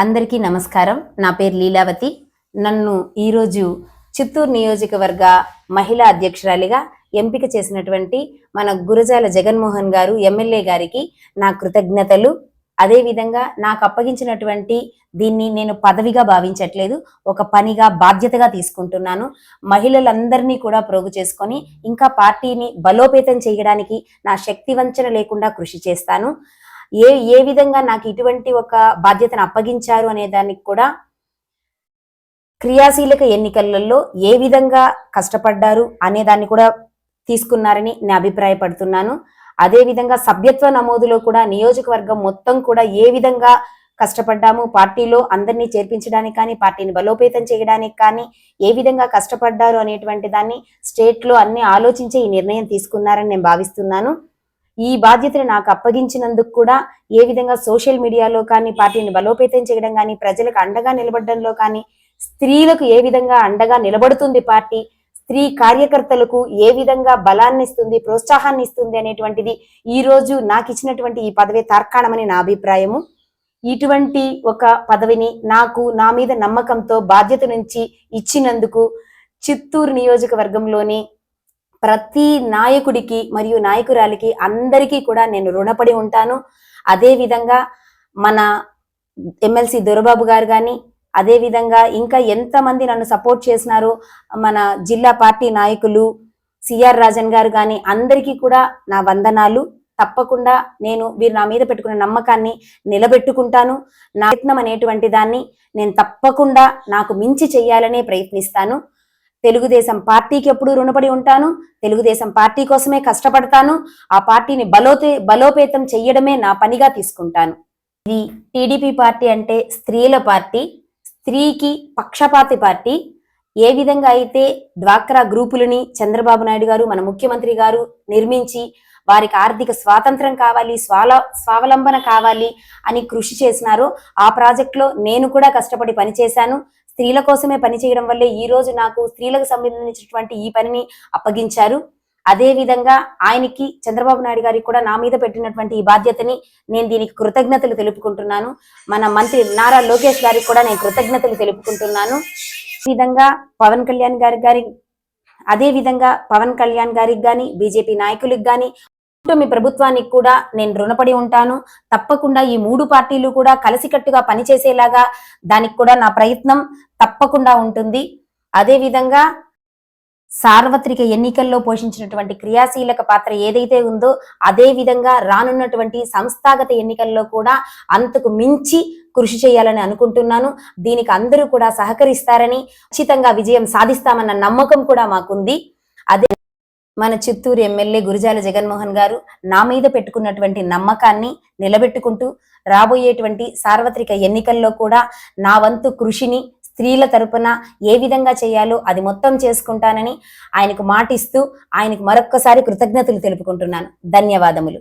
అందరికీ నమస్కారం. నా పేరు లీలావతి. నన్ను ఈరోజు చిత్తూరు నియోజకవర్గ మహిళా అధ్యక్షురాలిగా ఎంపిక చేసినటువంటి మన గురజాల జగన్మోహన్ గారు ఎమ్మెల్యే గారికి నా కృతజ్ఞతలు. అదేవిధంగా నాకు అప్పగించినటువంటి దీన్ని నేను పదవిగా భావించట్లేదు ఒక పనిగా బాధ్యతగా తీసుకుంటున్నాను. మహిళలందరినీ కూడా ప్రోగు చేసుకొని ఇంకా పార్టీని బలోపేతం చేయడానికి నా శక్తి వంచన లేకుండా కృషి చేస్తాను. ఏ ఏ విధంగా నాకు ఇటువంటి ఒక బాధ్యతను అప్పగించారు అనే దానికి కూడా క్రియాశీలక ఎన్నికలలో ఏ విధంగా కష్టపడ్డారు అనే దాన్ని కూడా తీసుకున్నారని నేను అభిప్రాయపడుతున్నాను. అదేవిధంగా సభ్యత్వ నమోదులో కూడా నియోజకవర్గం మొత్తం కూడా ఏ విధంగా కష్టపడ్డాము పార్టీలో అందరినీ చేర్పించడానికి కానీ పార్టీని బలోపేతం చేయడానికి కానీ ఏ విధంగా కష్టపడ్డారు అనేటువంటి దాన్ని స్టేట్లో అన్ని ఆలోచించే ఈ నిర్ణయం తీసుకున్నారని నేను భావిస్తున్నాను. ఈ బాధ్యతను నాకు అప్పగించినందుకు కూడా ఏ విధంగా సోషల్ మీడియాలో కానీ పార్టీని బలోపేతం చేయడం కానీ ప్రజలకు అండగా నిలబడడంలో కానీ స్త్రీలకు ఏ విధంగా అండగా నిలబడుతుంది పార్టీ స్త్రీ కార్యకర్తలకు ఏ విధంగా బలాన్ని ఇస్తుంది ప్రోత్సాహాన్ని ఇస్తుంది అనేటువంటిది ఈ రోజు నాకు ఇచ్చినటువంటి ఈ పదవి తార్కాణమని నా అభిప్రాయము. ఇటువంటి ఒక పదవిని నాకు నా మీద నమ్మకంతో బాధ్యత నుంచి ఇచ్చినందుకు చిత్తూరు నియోజకవర్గంలోని ప్రతి నాయకుడికి మరియు నాయకురాలికి అందరికీ కూడా నేను రుణపడి ఉంటాను. అదే విధంగా మన ఎమ్మెల్సీ దొరబాబు గారు కానీ అదేవిధంగా ఇంకా ఎంతమంది నన్ను సపోర్ట్ చేసినారో మన జిల్లా పార్టీ నాయకులు సిఆర్ రాజన్ గారు కానీ అందరికీ కూడా నా వందనాలు. తప్పకుండా నేను వీరు నా మీద పెట్టుకున్న నమ్మకాన్ని నిలబెట్టుకుంటాను. నా ప్రయత్నం అనేటువంటి దాన్ని నేను తప్పకుండా నాకు మించి చేయాలనే ప్రయత్నిస్తాను. తెలుగుదేశం పార్టీకి ఎప్పుడు రుణపడి ఉంటాను? తెలుగుదేశం పార్టీ కోసమే కష్టపడతాను? ఆ పార్టీని బలోతే బలోపేతం చెయ్యడమే నా పనిగా తీసుకుంటాను. ఇది టీడీపీ పార్టీ అంటే స్త్రీల పార్టీ స్త్రీకి పక్షపాతి పార్టీ. ఏ విధంగా అయితే డ్వాక్రా గ్రూపులని చంద్రబాబు నాయుడు గారు మన ముఖ్యమంత్రి గారు నిర్మించి వారికి ఆర్థిక స్వాతంత్రం కావాలి స్వాల స్వావలంబన కావాలి అని కృషి చేసినారో ఆ ప్రాజెక్ట్లో నేను కూడా కష్టపడి పనిచేశాను. స్త్రీల కోసమే పనిచేయడం వల్లే ఈ రోజు నాకు స్త్రీలకు సంబంధించినటువంటి ఈ పనిని అప్పగించారు. అదే విధంగా ఆయనకి చంద్రబాబు నాయుడు గారికి కూడా నా మీద పెట్టినటువంటి ఈ బాధ్యతని నేను దీనికి కృతజ్ఞతలు తెలుపుకుంటున్నాను. మన మంత్రి నారా లోకేష్ గారికి కూడా నేను కృతజ్ఞతలు తెలుపుకుంటున్నాను. ఈ విధంగా పవన్ కళ్యాణ్ గారి గారి అదే విధంగా పవన్ కళ్యాణ్ గారికి కానీ బీజేపీ నాయకులకు గాని మీ ప్రభుత్వానికి కూడా నేను రుణపడి ఉంటాను. తప్పకుండా ఈ మూడు పార్టీలు కూడా కలిసికట్టుగా పనిచేసేలాగా దానికి కూడా నా ప్రయత్నం తప్పకుండా ఉంటుంది. అదే విధంగా సార్వత్రిక ఎన్నికల్లో పోషించినటువంటి క్రియాశీలక పాత్ర ఏదైతే ఉందో అదే విధంగా రానున్నటువంటి సంస్థాగత ఎన్నికల్లో కూడా అంతకు మించి కృషి చేయాలని అనుకుంటున్నాను. దీనికి అందరూ కూడా సహకరిస్తారని ఖచ్చితంగా విజయం సాధిస్తామన్న నమ్మకం కూడా మాకుంది. అదే మన చిత్తూరు ఎమ్మెల్యే గురుజాల జగన్మోహన్ గారు నా మీద పెట్టుకున్నటువంటి నమ్మకాన్ని నిలబెట్టుకుంటూ రాబోయేటువంటి సార్వత్రిక ఎన్నికల్లో కూడా నా వంతు కృషిని స్త్రీల తరపున ఏ విధంగా చేయాలో అది మొత్తం చేసుకుంటానని ఆయనకు మాటిస్తూ ఆయనకు మరొక్కసారి కృతజ్ఞతలు తెలుపుకుంటున్నాను. ధన్యవాదములు.